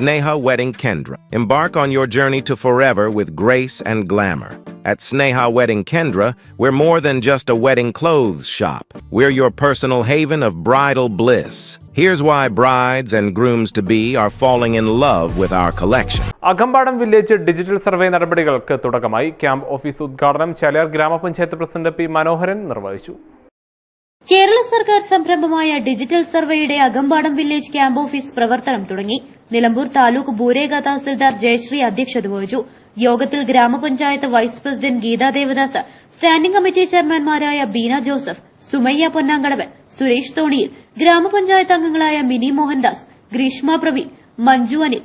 Sneha Wedding Kendra. Embark on your journey to forever with grace and glamour. At Sneha Wedding Kendra, we're more than just a wedding clothes shop. We're your personal haven of bridal bliss. Here's why brides and grooms to be are falling in love with our collection. Akampadam village digital survey നടപടികൾക്ക് തുടക്കമായി camp office ഉദ്ഘാടനം ചാലിയാർ ഗ്രാമപഞ്ചായത്ത് president P മനോഹരൻ നിർവഹിച്ചു കേരള സർക്കാർ സംരംഭമായ digital സർവേയുടെ Akampadam village camp office പ്രവർത്തനം തുടങ്ങി. നിലമ്പൂർ താലൂക്ക് ഭൂരേഖ തഹസിൽദാർ ജയശ്രീ അധ്യക്ഷത വഹിച്ചു. യോഗത്തിൽ grama panchayat vice president Geetha Devadas standing committee ചെയർമാൻമാരായ Beena Joseph Sumayya Ponnankadavan Suresh Thoniyil ഗ്രാമപഞ്ചായത്ത് അംഗങ്ങളായ Mini Mohandas Greeshma Praveen Manju Anil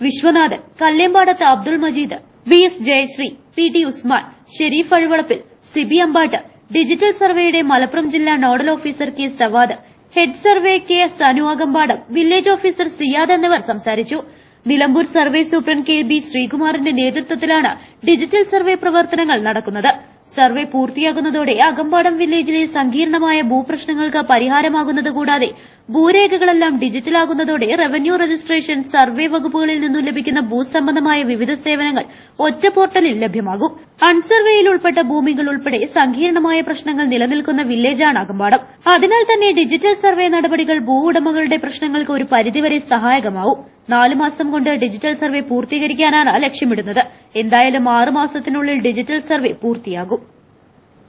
Viswanathan Kallempadath Abdul Majeed V S Jayasree P T Usman Sherif Azhuvalappil Sibi Ambatt digital സർവേയുടെ മലപ്പുറം ജില്ലാ nodal officer K Savad head survey K S Anu Akampadam village officer Siyad എന്നിവർ സംസാരിച്ചു. Nilambur survey superintendent K B ശ്രീകുമാറിന്റെ നേതൃത്വത്തിലാണ് digital survey പ്രവർത്തനങ്ങൾ നടക്കുന്നത്. Survey പൂർത്തിയാകുന്നതോടെ Akampadam വില്ലേജിലെ സങ്കീർണമായ ഭൂപ്രശ്നങ്ങൾക്ക് പരിഹാരമാകുന്നത് കൂടാതെ ഭൂരേഖകളെല്ലാം ഡിജിറ്റലാകുന്നതോടെ റവന്യൂ രജിസ്ട്രേഷൻ സർവേ വകുപ്പുകളിൽ നിന്നും ലഭിക്കുന്ന ഭൂസംബന്ധമായ വിവിധ സേവനങ്ങൾ ഒറ്റ പോർട്ടലിൽ ലഭ്യമാകും. അൺസർവേയിൽ ഉൾപ്പെട്ട ഭൂമികൾ ഉൾപ്പെടെ സങ്കീർണമായ പ്രശ്നങ്ങൾ നിലനിൽക്കുന്ന വില്ലേജാണ് അകമ്പാടം. അതിനാൽ തന്നെ ഡിജിറ്റൽ സർവേ നടപടികൾ ഭൂ ഉടമകളുടെ പ്രശ്നങ്ങൾക്ക് ഒരു പരിധിവരെ സഹായകമാവും. നാലു മാസം കൊണ്ട് ഡിജിറ്റൽ സർവേ പൂർത്തീകരിക്കാനാണ് ലക്ഷ്യമിടുന്നത്. എന്തായാലും ആറുമാസത്തിനുള്ളിൽ ഡിജിറ്റൽ സർവേ പൂർത്തിയാകും.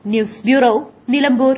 News bureau Nilambur.